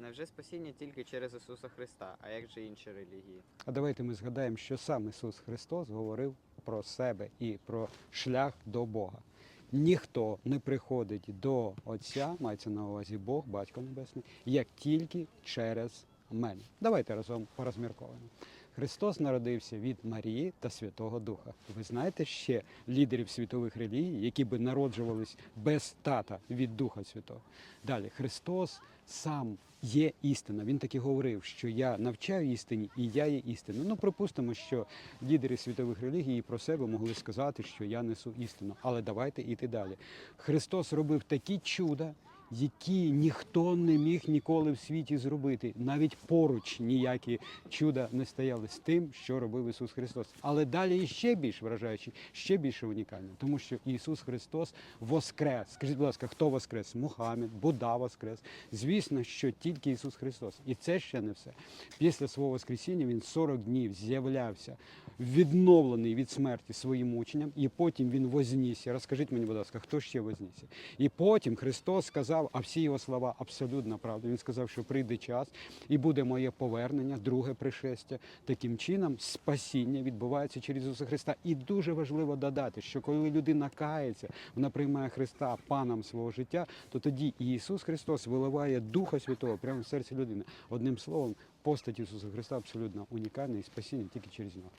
Невже спасіння тільки через Ісуса Христа, а як же інші релігії? А давайте ми згадаємо, що сам Ісус Христос говорив про себе і про шлях до Бога. Ніхто не приходить до Отця, мається на увазі Бог, Батько Небесний, як тільки через мене. Давайте разом порозмірковуємо. Христос народився від Марії та Святого Духа. Ви знаєте ще лідерів світових релігій, які би народжувались без тата від Духа Святого. Далі Христос сам є істина. Він таки говорив, що я навчаю істині і я є істина. Ну, припустимо, що лідери світових релігій про себе могли сказати, що я несу істину. Але давайте йти далі. Христос робив такі чуда, які ніхто не міг ніколи в світі зробити. Навіть поруч ніякі чуда не стояли з тим, що робив Ісус Христос. Але далі ще більш вражаючи, ще більше унікально, тому що Ісус Христос воскрес. Скажіть, будь ласка, хто воскрес? Мухаммед, Будда воскрес. Звісно, що тільки Ісус Христос. І це ще не все. Після свого Воскресіння Він 40 днів з'являвся відновлений від смерті своїм учням, і потім він вознісся. Розкажіть мені, будь ласка, хто ще вознісся? І потім Христос сказав, а всі його слова абсолютно правда. Він сказав, що прийде час і буде моє повернення, друге пришестя. Таким чином, спасіння відбувається через Ісуса Христа. І дуже важливо додати, що коли людина кається, вона приймає Христа паном свого життя, то тоді Ісус Христос виливає Духа Святого прямо в серце людини. Одним словом, постать Ісуса Христа абсолютно унікальна і спасіння тільки через нього.